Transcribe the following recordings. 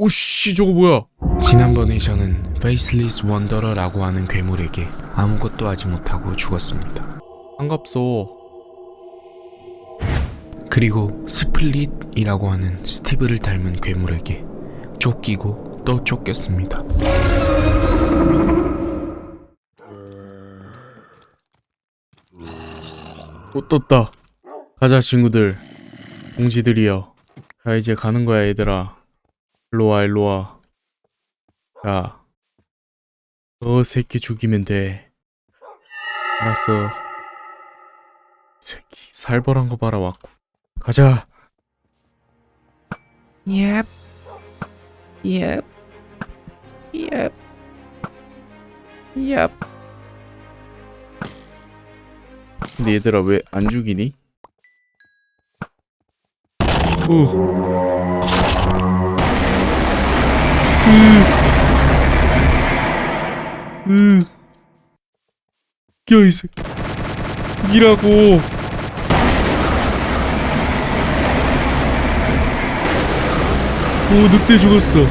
오씨 저거 뭐야? 지난번 에 저는 페이슬리스 원더러라고 하는 괴물에게 아무것도 하지 못하고 죽었습니다. 반갑소. 그리고 스플릿이라고 하는 스티브를 닮은 괴물에게 쫓기고 또 쫓겼습니다. 못 떴다. 가자 친구들. 동지들이여. 자 이제 가는 거야 얘들아. 일로와 일로와. 자. 너 새끼 죽이면 돼. 알았어. 새끼 살벌한 거 봐라 왔고. 가자. Yep. Yep. Yep. Yep. 근데 얘들아 왜 안 죽이니? 오. 으. 으. 껴이 새끼. 이라고. 오 늑대 죽었어.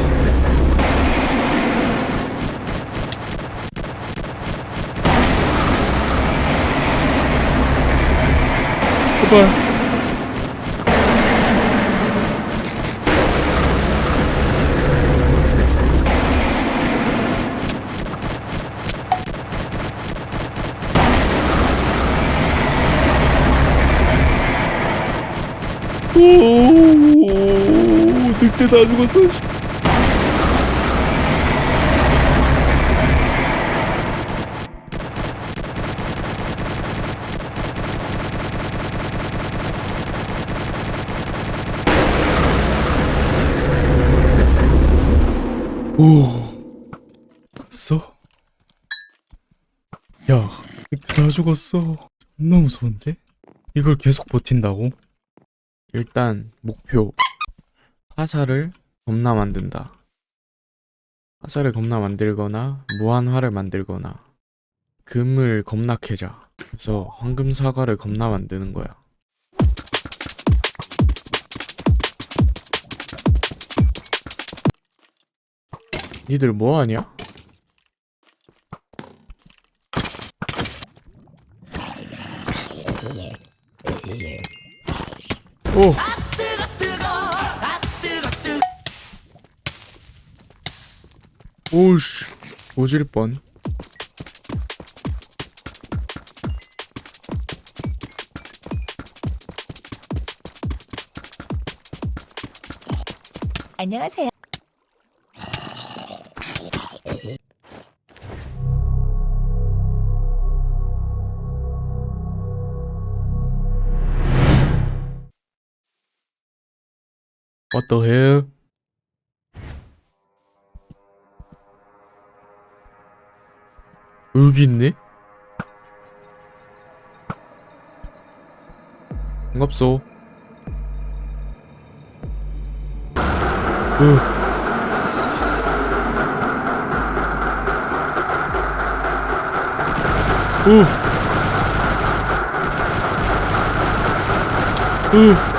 제발. 오, 늑대 다 죽었어. 씨. 오, 봤어? 야, 다 죽었어. 존나 무서운데? 이걸 계속 버틴다고? 일단 목표 화살을 겁나 만든다. 화살을 겁나 만들거나 무한화를 만들거나 금을 겁나 캐자. 그래서 황금 사과를 겁나 만드는 거야. 니들 뭐 하냐? 오. 오우씨 오질 뻔 안녕하세요. What the hell? 여기 있네? 반갑소 으 으. 으.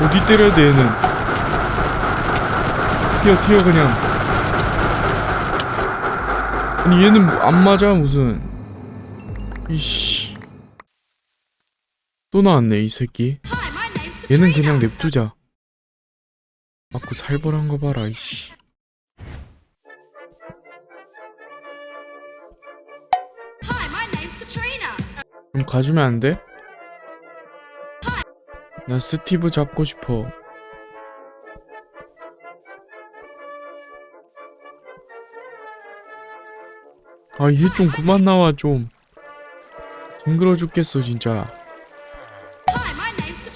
어디 때려야 돼 얘는. 튀어 튀어 그냥. 아니 얘는 안 맞아 무슨. 이씨. 또 나왔네 이 새끼. 얘는 그냥 냅두자. 맞고 살벌한 거 봐라 이씨. 좀 가주면 안 돼? 나 스티브 잡고 싶어 아 얘 좀 그만 나와 좀 징그러 죽겠어 진짜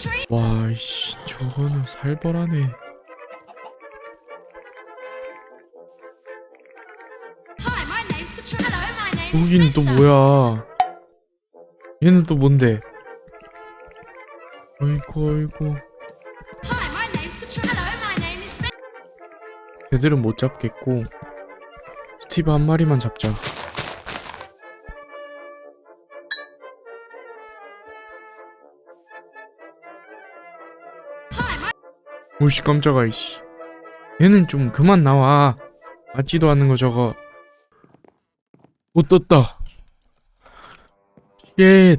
Katrina. 와이씨 저거는 살벌하네 여긴 또. 뭐야 얘는 또 뭔데 Is Spencer. 걔들은 못 잡겠고 스티브 한 마리만 잡자. 오씨 깜짝아 이씨. 얘는 좀 그만 나와. 맞지도 않는 거 저거. 못 떴다. 쉣.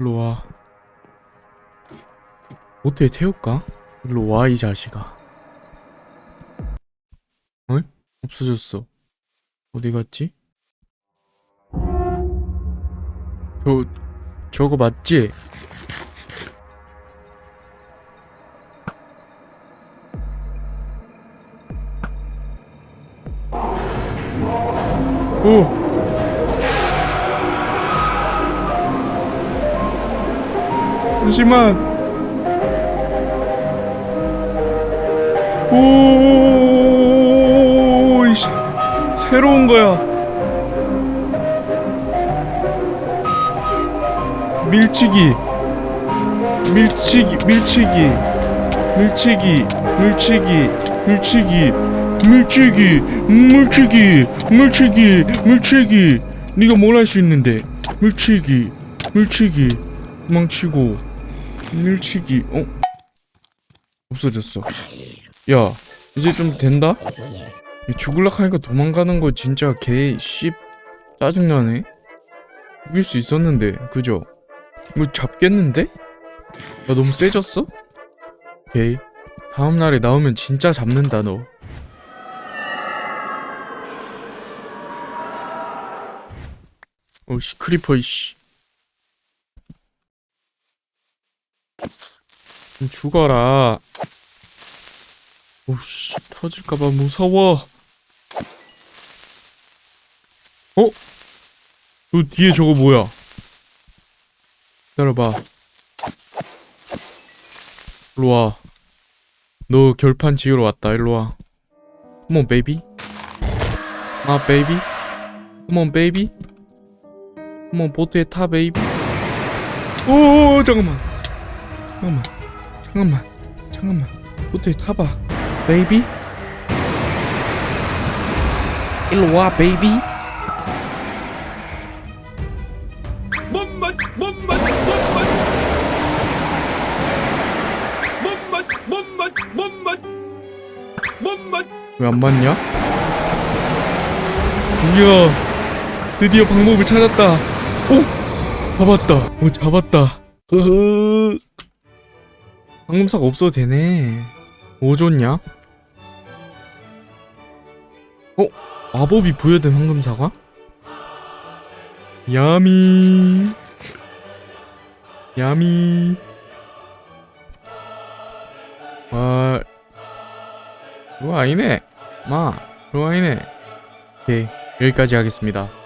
일로와 어떻게 태울까? 일로 와 이 자식아 어? 없어졌어 어디 갔지? 저 저거 맞지? 오! 잠시만! 오! 이씨, 새로운 거야. 밀치기. 밀치기, 밀치기. 밀치기, 밀치기, 밀치기, 밀치기, 밀치기, 밀치기, 밀치기. 네가 뭘 할 수 있는데? 밀치기, 밀치기, 도망치고, 밀치기. 어? 없어졌어. 야, 이제 좀 된다? 이 죽을락 하니까 도망가는 거 진짜 개씨 짜증나네. 이길 수 있었는데, 그죠? 이거 잡겠는데? 나 너무 세졌어? 오케이. 다음 날에 나오면 진짜 잡는다 너. 어씨 크리퍼 이씨. 좀 죽어라. 오씨 터질까봐 무서워. 어? 너 뒤에 저거 뭐야? 기다려봐. 일로 와. 너 결판 지으러 왔다. 일로 와. Come on, baby. 아, baby. Come on, 보트에 타, baby. 오, 잠깐만. 잠깐만. 잠깐만. 잠깐만. 보트에 타봐. Baby. 일로 와, baby. 왜안 맞냐? 이야 드디어 방법을 찾았다 오! 잡았다 오 잡았다 방금사가 없어도 되네 뭐 줬냐? 어? 마법이 부여된 황금사과? 야미 야미 아 그거 아니네 마 그거 아니네 오케이 여기까지 하겠습니다